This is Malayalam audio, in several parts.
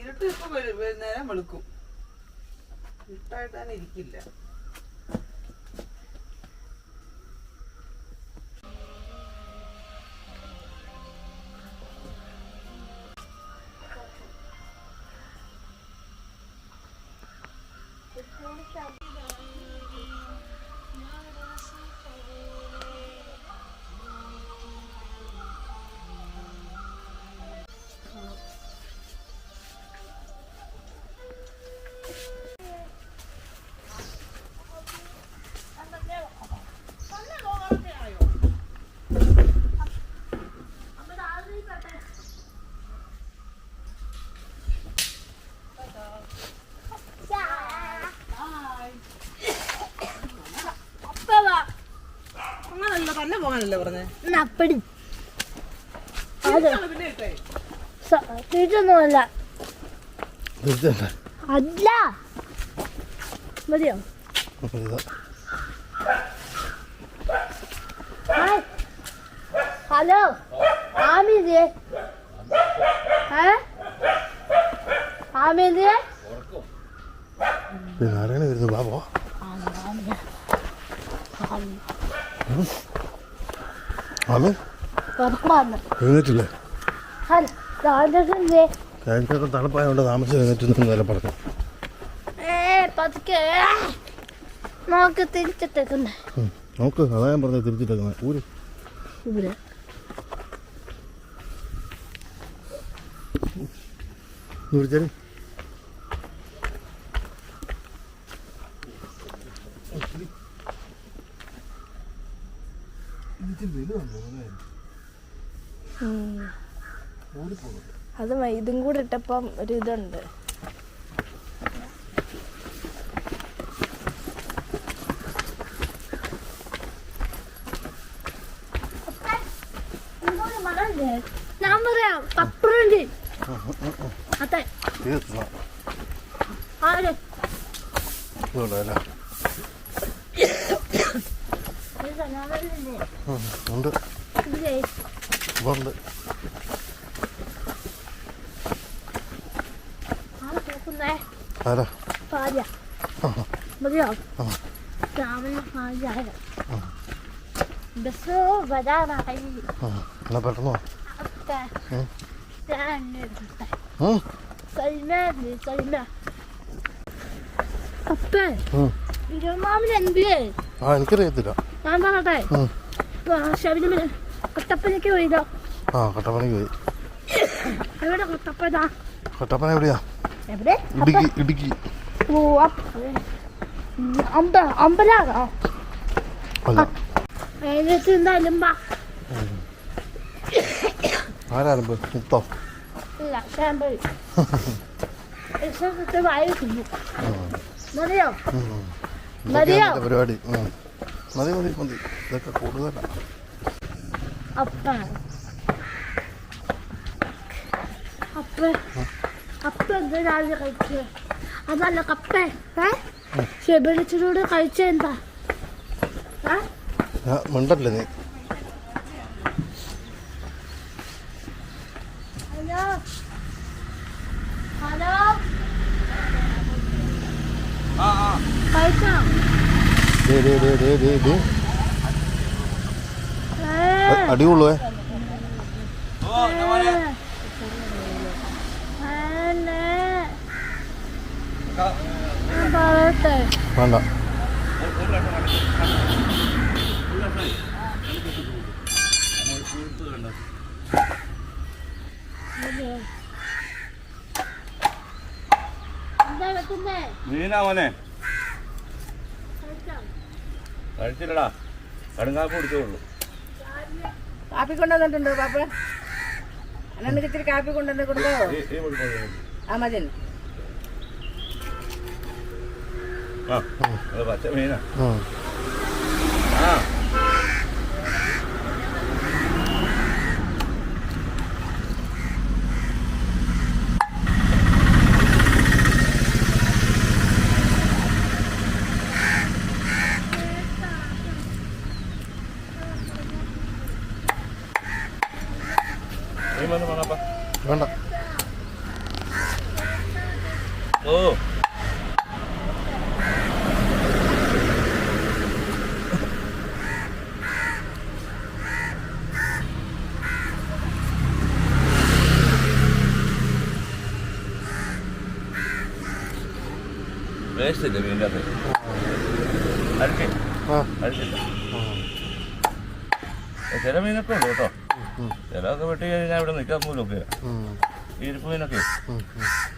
ഇരുട്ട് ഇപ്പൊ വരും. നേരം വെളുക്കും. ഇരുട്ടായിട്ട് തന്നെ ഇരിക്കില്ല. തന്നെ പോകാനല്ലേ പറഞ്ഞേ അപ്പടി. തിരിച്ചൊന്നുമല്ല അല്ല. മതിയോ? ഹായ്. ഹലോ. ആമിതേ. ഏ ആമിത്. ആരാണ് വരുന്നത് ബാ ഉറപ്പാന്ന് എഴുന്നേറ്റില്ലേ? കഴിഞ്ഞൊക്കെ തണുപ്പായതുകൊണ്ട് താമസിച്ച് എഴുന്നേറ്റ് നില പറഞ്ഞു. നോക്ക് തിരിച്ചിട്ടേക്കുന്നേ. നോക്ക് അതാ ഞാൻ പറഞ്ഞത് തിരിച്ചിട്ടേക്കുന്നത് ഊര്. ഇവിടെ വിളിച്ചാൽ അത് ഇതും കൂടെ ഇട്ടപ്പം ഒരു ഇതുണ്ട് ഞാൻ പറയാം പപ്പറുണ്ട് അതെ. ആര്? അല്ല ഇത് സനാതനല്ലേ? ഉണ്ട് ഉണ്ട് ആര് കേൾക്കുന്നേ ആരാ? ഭാര്യ. മതിയോ? രാമന് ഭാര്യ ബസ് വരാറായി എന്നാ പെട്ടെന്ന് എനിക്കറിയത്തില്ല. ഞാൻ പറയട്ടെ? ശബരിമല കൊട്ടപ്പനയ്ക്ക് പോയതോ. ആ കട്ടപ്പനയ്ക്ക് പോയി. എവിടെ കൊട്ടപ്പന? കട്ടപ്പന എവിടെയാ? എവിടെ ഇടുക്കി ഇടുക്കി. ഓ അമ്പ അമ്പലാണോ? എന്തായാലും ആരാലും മുത്തോ. ഇല്ല തിന്നു. മതിയോ? മതിയോ? പരിപാടി. മതി മതി മതി. ഇതൊക്കെ കൂടുതലാണ് അപ്പ അപ്പ അപ്പ എന്താ രാവിലെ കഴിച്ചത് അതല്ല കപ്പ. ഏ? ശബരിച്ചൂട് കഴിച്ച എന്താ മിണ്ടല്ലേ നീ? ഹലോ? ഹലോ? വേണ്ട. മീനാ മോനെ. കഴിച്ചോ കഴിച്ചില്ലടാ. കടുങ്കാപ്പ് കുടിച്ചോളൂ കാപ്പി കൊണ്ടുവന്നിട്ടുണ്ടോ പാപ്പ? അന്നെനിക്ക് ഇച്ചിരി കാപ്പി കൊണ്ടുവന്ന് കൊടുക്കോ ആ മതി. ആ അത് പച്ച മീനാ ഉം. ആ നീ വന്ന് വാങ്ങപ്പാ വേണ്ട ഓ അത് അരക്കില്ല. ആ. ചില മീനൊക്കെ ഉണ്ട് കേട്ടോ. ചിലതൊക്കെ വെട്ടി കഴിഞ്ഞാൽ ഇവിടെ നിൽക്കാൻ പോലും നോക്കില്ല ഇരിപ്പ് മീനൊക്കെ.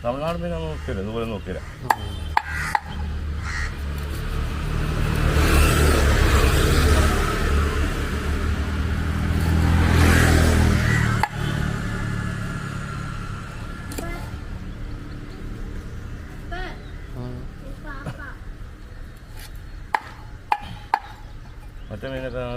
തമിഴ്നാട് മീനൊന്നും നോക്കില്ല ഇതുപോലെ നോക്കില്ല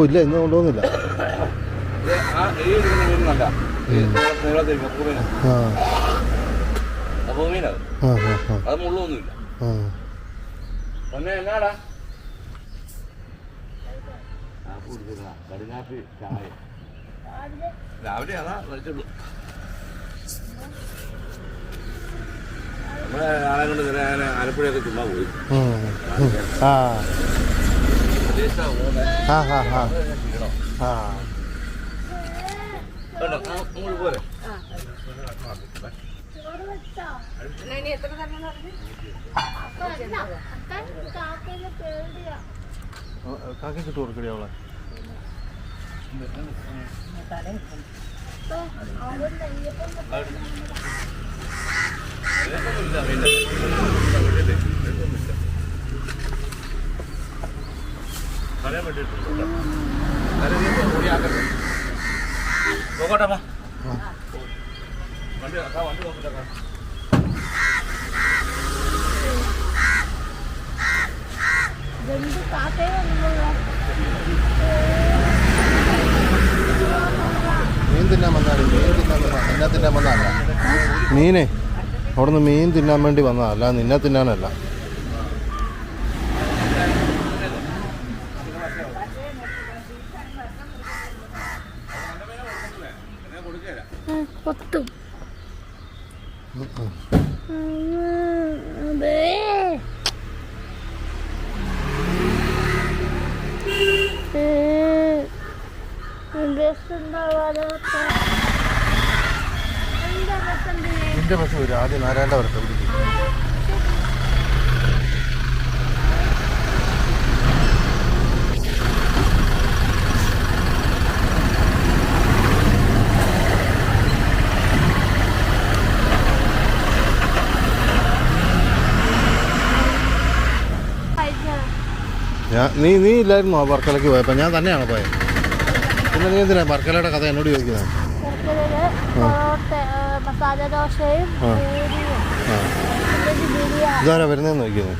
പിന്നെ ഇല്ല ഇന്ന് ചായ രാവിലെ അതാ കഴിച്ചുള്ളൂ നമ്മളെ ആളെ കൊണ്ട് ആലപ്പുഴയൊക്കെ ചുമ്മാ പോയി. ആ. ആ ആ ക്ഷീണം ആ കാക്കി കിട്ടു കൊടുക്കടി അവളെ. ഇതൊന്നുമില്ല പറയാൻ വേണ്ടിയിട്ടുണ്ട് നോക്കട്ടെ. വണ്ടി വണ്ടി നോക്കട്ടെ മീൻ തിന്നാൻ വന്നാലും മീൻ തിന്നാൻ വന്നാ നിന്നെ തിന്നാൻ വന്നതല്ല മീനെ. അവിടുന്ന് മീൻ തിന്നാൻ വേണ്ടി വന്നതല്ല നിന്നെ തിന്നാനല്ല. നിന്റെ ബസ് വരും ആദ്യം നാരായണ വരട്ടെ ഞാൻ നീ നീ ഇല്ലായിരുന്നോ വർക്കലയ്ക്ക് പോയപ്പോൾ ഞാൻ തന്നെയാണ് പോയത് പിന്നെ നീ എന്തിനാ വർക്കലയുടെ കഥ എന്നോട് ചോദിക്കുന്നത് ആ. ആ ഇതാരാ വരുന്നതെന്ന് നോക്കിയത്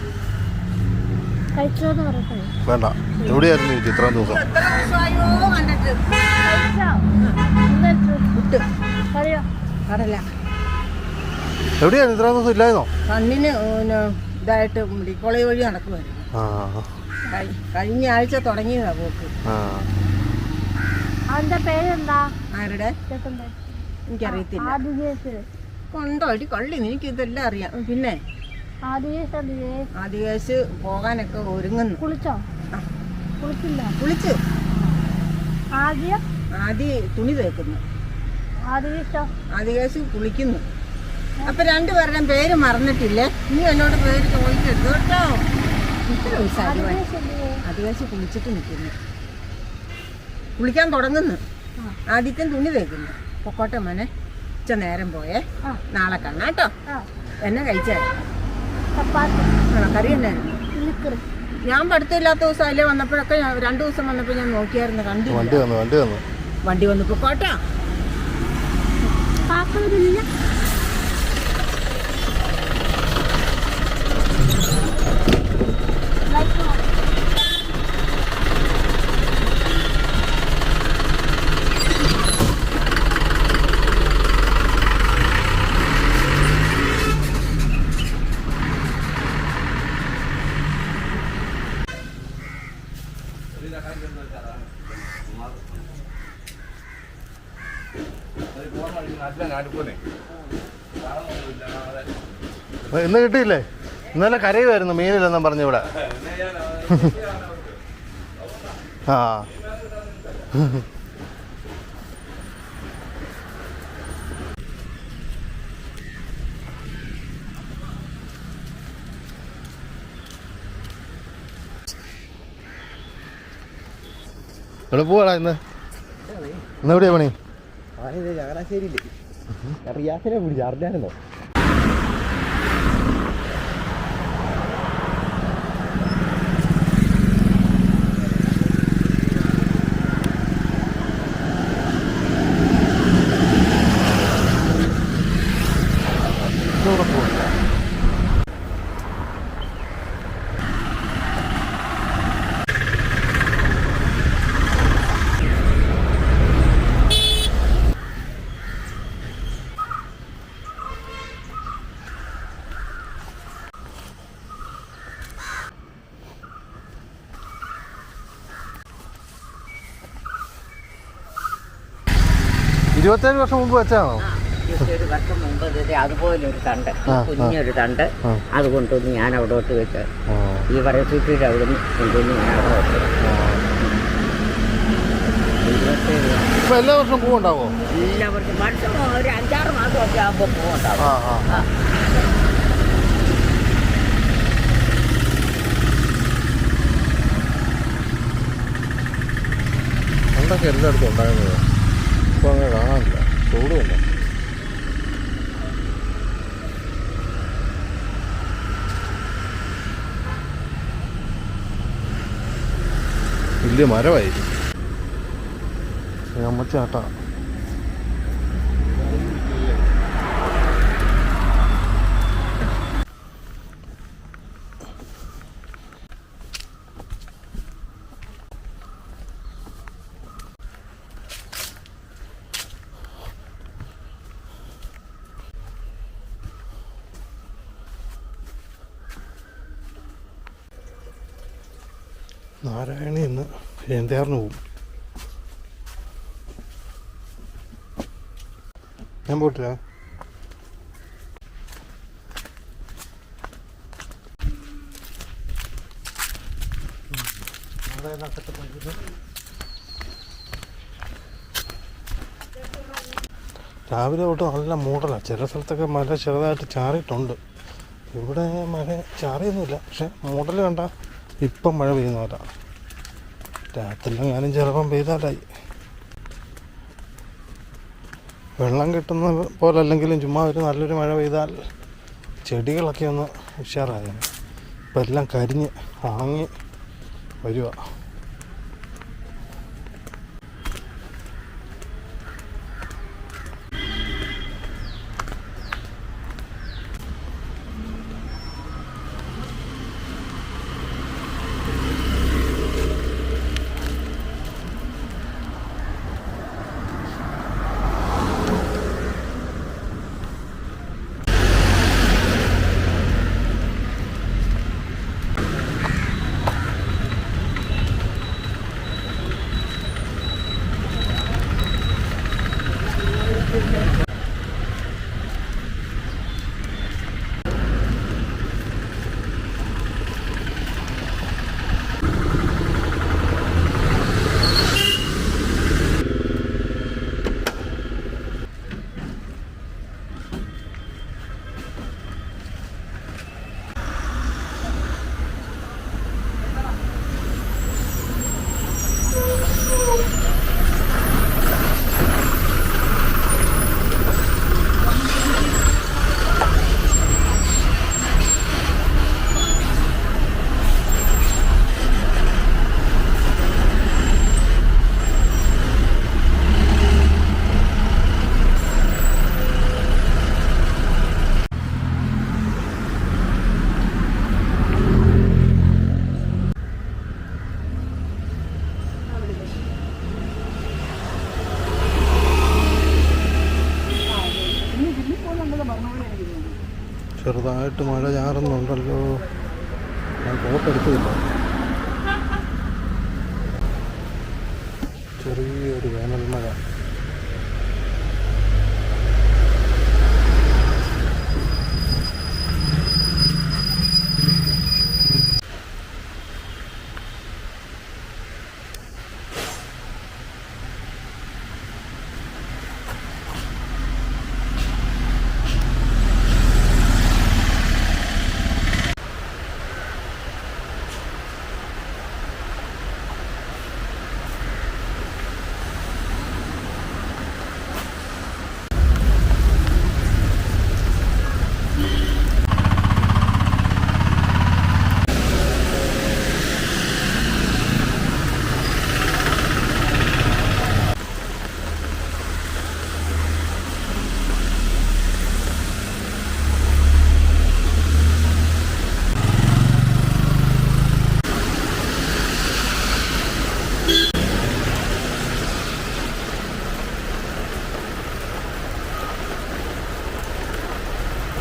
വേണ്ട. എവിടെയായിരുന്നു ചോദിച്ചു ഇത്രയും ദിവസം? എവിടെയായിരുന്നു? ഇത്രയും ദിവസം ഇല്ലായിരുന്നോ? കണ്ണിന് ഇതായിട്ട് മെഡിക്കോളേജ് വഴി നടക്കുമായിരുന്നു ആ. കഴിഞ്ഞ ആഴ്ച തുടങ്ങിയതാ പോക്ക്. ആ. അവന്റെ പേരെന്താ? ആരുടെ? എനിക്കറിയത്തില്ല. കൊണ്ടോടി കള്ളി എനിക്ക് ഇതെല്ലാം അറിയാം. പിന്നെ? ആദികേശ് പോകാനൊക്കെ ഒരുങ്ങുന്നു. കുളിച്ചോ? കുളിച്ചില്ല. കുളിച്ച്. ആദ്യം? ആദ്യ തുണി തേക്കുന്നു. ആദികേശോ കുളിക്കുന്നു. അപ്പൊ രണ്ടുപേരുടെയും പേര് മറന്നിട്ടില്ലേ? നീ എന്നോട് പേര് ചോദിക്കരുത് കേട്ടോ. ഇത്ര ദിവസമായി ആദിവാസി കുളിച്ചിട്ട് നിൽക്കുന്നു. കുളിക്കാൻ തുടങ്ങുന്നു. ആദ്യത്തെ തുണി തേക്കുന്നു. പൊക്കോട്ടെ മോനെ. ഉച്ച നേരം പോയേ. നാളെ കാണാട്ടോ കേട്ടോ. എന്നെ കഴിച്ചേ? ചപ്പാത്തി. ആണോ? കറി എന്നായിരുന്നു ഞാൻ പഠിത്തമില്ലാത്ത ദിവസം അല്ലേ വന്നപ്പോഴൊക്കെ ഞാൻ രണ്ടു ദിവസം വന്നപ്പോൾ ഞാൻ നോക്കിയായിരുന്നു വണ്ടി വന്നു വണ്ടി വന്നു. വണ്ടി വന്നു പൊക്കോട്ടാ. ഇന്ന് കിട്ടിയില്ലേ? ഇന്നലെ കരയുമായിരുന്നു മീനില്ലെന്നും പറഞ്ഞു ഇവിടെ. ആ. എവിടെ പോവാടാ ഇന്ന്? ഇന്ന് എവിടെയാ പണി? റിയാസിനെ പിടിച്ചു അറിഞ്ഞായിരുന്നോ? ഇരുപത്തേഴ് വർഷം മുമ്പ് വെച്ചാണോ? ഒരു വർഷം മുമ്പ് അതുപോലെ ഒരു തണ്ട് കുഞ്ഞൊരു തണ്ട്. അത് കൊണ്ടുവന്ന് ഞാൻ അവിടോട്ട് വെച്ച് ഈ പറയത്തൂറ്റിയുടെ അവിടെ നിന്ന് കൊണ്ടുവന്ന് ഞാൻ അവിടെ വെച്ചു. വർഷം. ഇപ്പൊ എല്ലാ വർഷവും പൂവുണ്ടാവോ എല്ലാവർക്കും വർഷം ഒരു അഞ്ചാറ് മാസമൊക്കെ ആകുമ്പോൾ ആ. പണ്ടൊക്കെ എല്ലായിടത്തും ഉണ്ടായിരുന്നത്. ഇപ്പൊ അങ്ങനെ കാണാനില്ല ചൂടുമില്ല വലിയ മരമായിരിക്കും. അമ്മച്ചാട്ടാ നാരായണി ഇന്ന് ജയന്തിയാറിന് പോകും ഞാൻ പോയിട്ടില്ല രാവിലെ തൊട്ട് നല്ല മൂടലാണ് ചില സ്ഥലത്തൊക്കെ മഴ ചെറുതായിട്ട് ചാറിയിട്ടുണ്ട്. ഇവിടെ മഴ ചാറിയൊന്നുമില്ല. പക്ഷെ മൂടൽ കണ്ട ഇപ്പം മഴ പെയ്യുന്നവരാ. രാത്രിയിലെങ്ങാനും ചിലപ്പം പെയ്താലായി. വെള്ളം കിട്ടുന്ന പോലെ അല്ലെങ്കിലും ചുമ്മാ ഒരു നല്ലൊരു മഴ പെയ്താൽ ചെടികളൊക്കെ ഒന്ന് ഉഷാറായിരുന്നു ഇപ്പം എല്ലാം കരിഞ്ഞ് ആങ്ങി വരുക ചെറുതായിട്ട് മഴ ചാറുന്നുണ്ടല്ലോ. ഞാൻ കോട്ടെടുത്തില്ല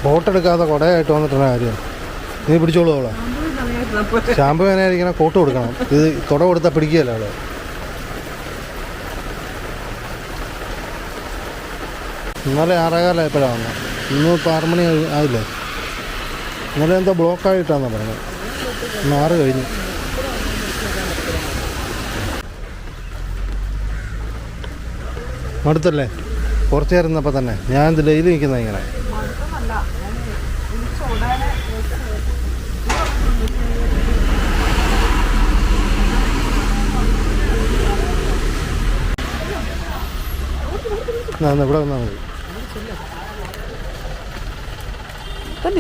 കോട്ടെടുക്കാതെ കുടയായിട്ട് വന്നിട്ടുള്ള കാര്യം. നീ പിടിച്ചോളൂ അവളെ. ഷാമ്പു വേനായിരിക്കണം കോട്ട് കൊടുക്കണം. ഇത് കുട കൊടുത്താൽ പിടിക്കുകയല്ല അവളെ? ഇന്നലെ ആറേകാലായപ്പോഴാണ് വന്നത് ഇന്ന് ഇപ്പോൾ ആറ് മണി ആയില്ലേ? ഇന്നലെ എന്തോ ബ്ലോക്കായിട്ടാണെന്ന് പറഞ്ഞത്. ഇന്ന് ആറ് കഴിഞ്ഞു. കുറച്ച് നേരം തന്നെ. ഞാൻ ഇത് ഡെയിലി നിൽക്കുന്നത് ഇങ്ങനെ? എന്നാ, ഇവിടെ വന്നാൽ മതി.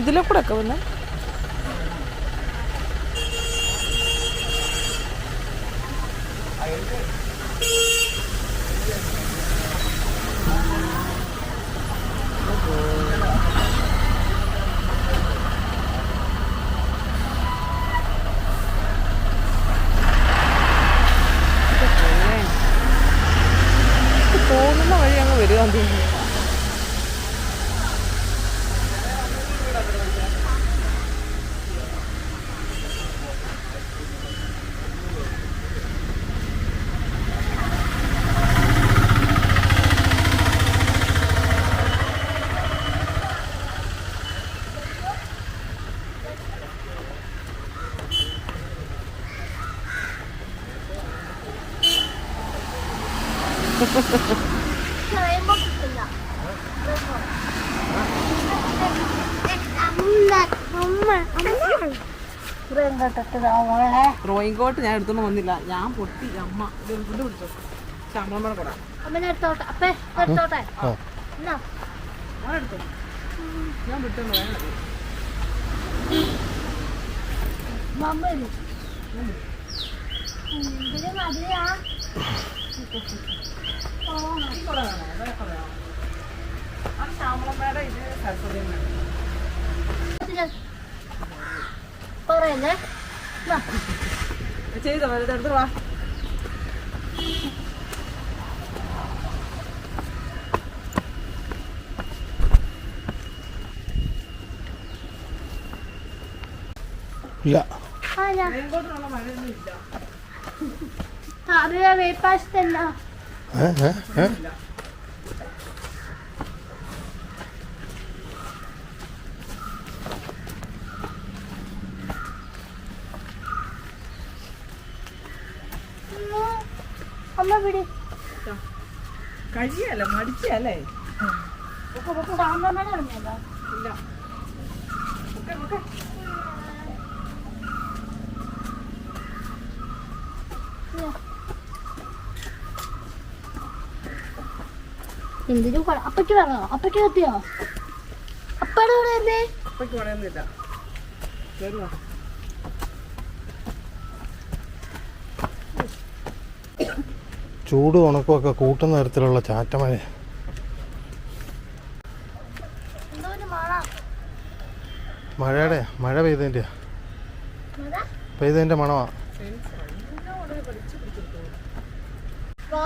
ഇതിലെ കൂടെ ഒക്കെ ഡ്രോയിങ് കോട്ട് ഞാൻ എടുത്തോണ്ട് വന്നില്ല. ഞാൻ പൊട്ടി. അമ്മ ഇത് ഫുഡ് പിടിച്ചോ? കൂടെ അമ്മനെടുത്തോട്ടെ അപ്പേ എടുത്തോട്ടെ. ഞാൻ ഞാൻ മമ്മ പറയല്ലേ ചെയ്തോ എടുത്ത് വാ ഇല്ല അറിയാ വേപ്പാശത്തല്ല കഴിയല്ല മടിച്ചല്ലേ ഇല്ല ഒക്കെ ഒക്കെ എന്തിനു അപ്പയ്ക്ക് പറഞ്ഞോ? അപ്പയ്ക്ക് കത്തിയോ അപ്പയുടെ കൂടെ എന്തേ? അപ്പയ്ക്ക് ചൂട് ഉണക്കമൊക്കെ കൂട്ടുന്ന തരത്തിലുള്ള ചാറ്റമഴ. മഴയുടെ മഴ പെയ്തതിന്റെ മഴ? പെയ്തതിന്റെ മണമാ വാ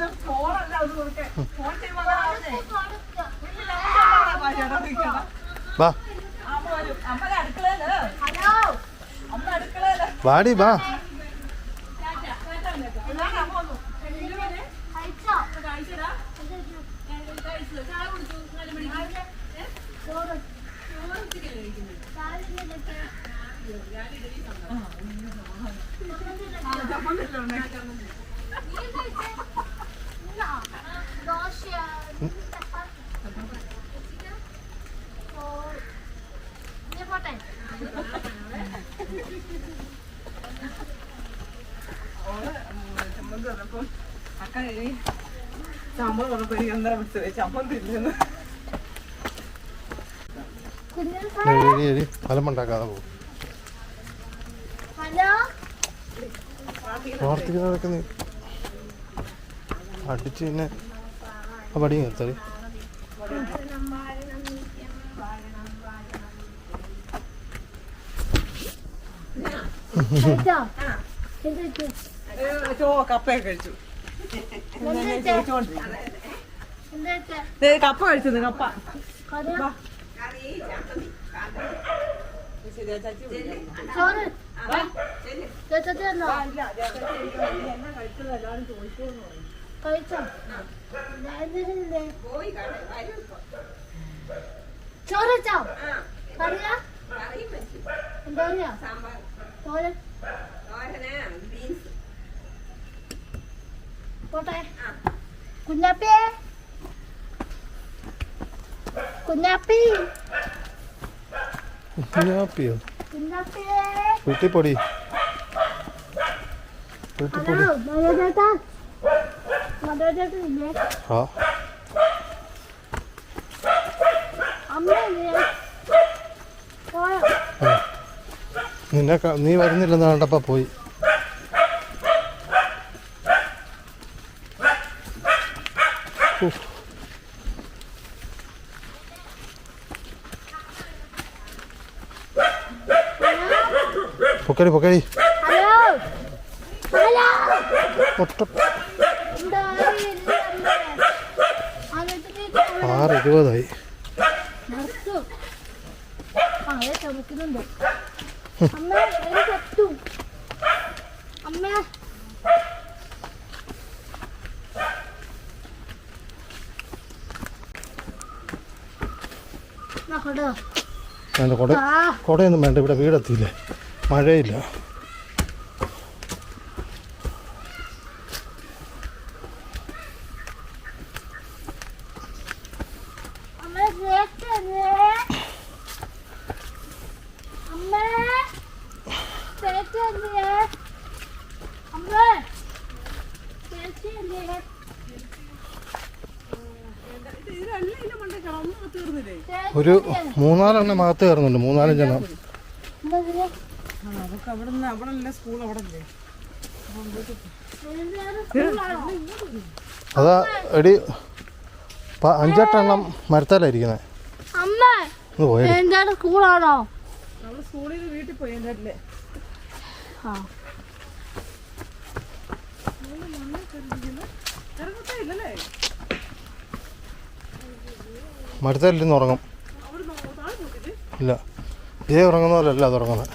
വാ. വാടി വാ എല്ലാരും അമ്മ വന്നു കഴിച്ചോ കഴിച്ചതാ ചോറ് രാവിലെ ദോശ പോട്ടെ ചമ്മന്തി വന്നപ്പം അക്ക ഇനി സാമ്പാർ പറഞ്ഞപ്പോ എനിക്ക് എന്താ മനസ്സിലായി ചമ്മന്തി ഇല്ലെന്ന് കുഞ്ഞു എഴി എഴി ഫലമുണ്ടാക്കാതെ പോകും ഹലോ പ്രവർത്തിക്കുന്നതൊക്കെ നീ അടിച്ച് പിന്നെ ആ പടി ചോ കപ്പയൊക്കെ കഴിച്ചു ദേ, കപ്പ കഴിച്ചത് കപ്പ. ചോറ്. വെച്ചോ കറിയാ? എന്താ കറിയാ? തോരൻ. പോട്ടെ. കുഞ്ഞാപ്പിയേ. കുഞ്ഞാപ്പി. കുഞ്ഞാപ്പിയോ? വീട്ടിൽ പൊടി വീട്ടിൽ പൊടി ആ. നിന്നെ നീ വരുന്നില്ലെന്ന് കണ്ടപ്പോ പോയി. ഉഫ്. പൊക്കടി പൊക്കടി ഹലോ ഹലോ ഒട്ട എന്താ അറിയില്ല എന്നിട്ട് ആറ് ഇരുപതായി നിർത്തൂ ആ അതെ ചുമക്കുന്നുണ്ട് അമ്മ എനിക്ക് പൊക്കടി ആറ് ഇരുപതായി. കൊട? കുടയൊന്നും വേണ്ട ഇവിടെ വീടെത്തിയില്ലേ? മഴയില്ല. ഒരു മൂന്നാലെണ്ണം മാത്രമേ കയറുന്നുണ്ട് മൂന്നാലഞ്ചെണ്ണം. നമുക്ക് അവിടെ നിന്ന് അവിടെ അല്ലേ സ്കൂൾ അവിടെ അല്ലേ അതാ എടി അഞ്ചെട്ടെണ്ണം മരത്താലായിരിക്കുന്നത് സ്കൂളാണോ സ്കൂളിൽ നിന്ന് വീട്ടിൽ പോയി എന്റെ ആ. ഉറങ്ങും. ഇല്ല. ഇതേ ഉറങ്ങുന്ന പോലെയല്ല അത് ഉറങ്ങുന്നത്